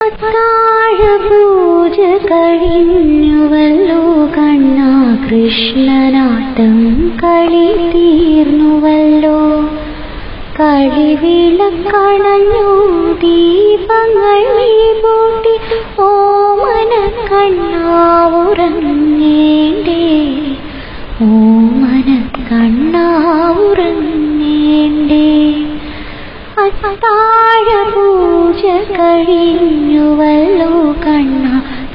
അത്താഴ പൂജ കഴിഞ്ഞുവല്ലോ കണ്ണ കൃഷ്ണനാട്ടം കളി തീർന്നുവല്ലോ. കളിവിളക്കണഞ്ഞു ദീപങ്ങൾ കൂട്ടി ഓമന കണ്ണാവുറങ്ങേണ്ടേ ഓമന കണ്ണാവുറങ്ങേണ്ടേ അത്താഴ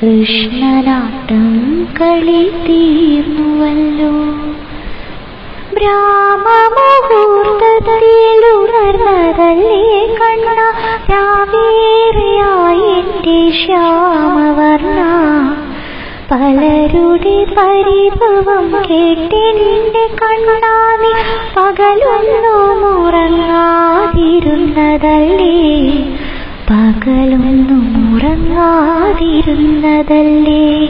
കൃഷ്ണനാട്ടം കളി തീർന്നുവല്ലോ. ബ്രാഹ്മമുഹൂർത്തത്തിലുണർന്നതല്ലേ കണ്ണ? രാവേറെയായി എന്റെ ശ്യാമവർണ. പലരുടെ പരിഭവം കേട്ടെന്റെ കണ്ണാനി പകലൊന്നും ഉറങ്ങാതിരുന്നതല്ലേ. പകലൊന്നും ഉറങ്ങാതിരുന്നതല്ലേ?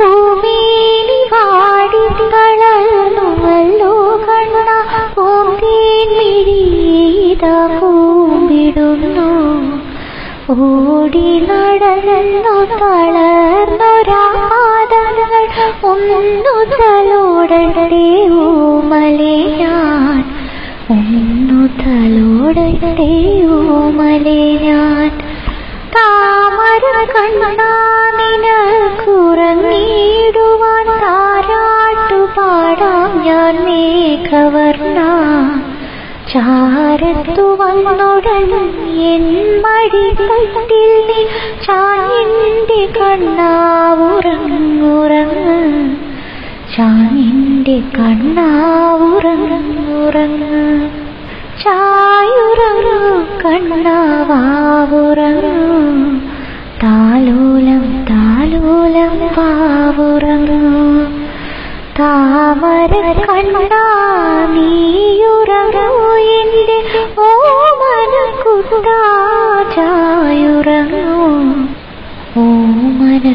ഭൂമിയിനി വാടി കളർന്നുവല്ലോ കണ്ണ പൂന്തേൻ മിഴിയീത പൂമ്പിടുന്നു ഓടി നടന്നു തളർന്നൊരാദങ്ങൾ ഒന്നു തലോടട്ടെ ഓമലേ ഞാൻ. ഒന്നു തലോടട്ടെ ഓമലേ ഞാൻ. താമര കണ്ണാനിനക്കുറങ്ങിടുവാൻ താരാട്ടു ഞാൻ മേഘവർണ. ചാരത്തു വന്നുടൻ എൻ നീ ചാഞ്ഞിന്റെ കണ്ണാവുറങ്ങുറങ്ങ്. ചാനിന്റെ കണ്ണാവുറങ്ങുറങ്ങ്. ചായുറങ്ങു കണ്ണാവാവുറങ്ങു. ഓ നീയുറങ്ങൂ. ഓ ഓമന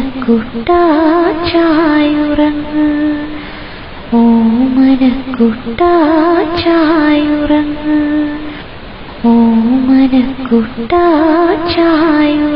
ഓ മനക്കുട്ടായുറങ്ങ് കുട്ടാ ചായ